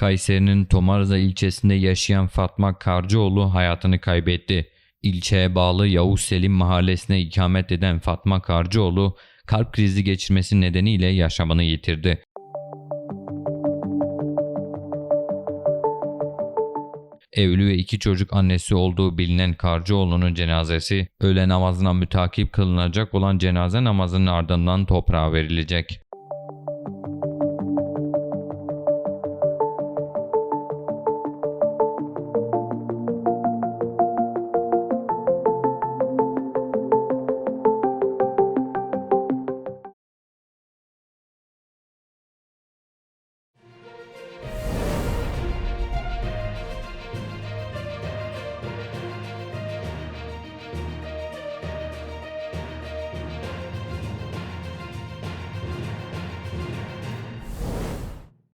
Kayseri'nin Tomarza ilçesinde yaşayan Fatma Karcıoğlu hayatını kaybetti. İlçeye bağlı Yavuz Selim mahallesine ikamet eden Fatma Karcıoğlu kalp krizi geçirmesi nedeniyle yaşamını yitirdi. Evli ve iki çocuk annesi olduğu bilinen Karcıoğlu'nun cenazesi öğle namazına mütakip kılınacak olan cenaze namazının ardından toprağa verilecek.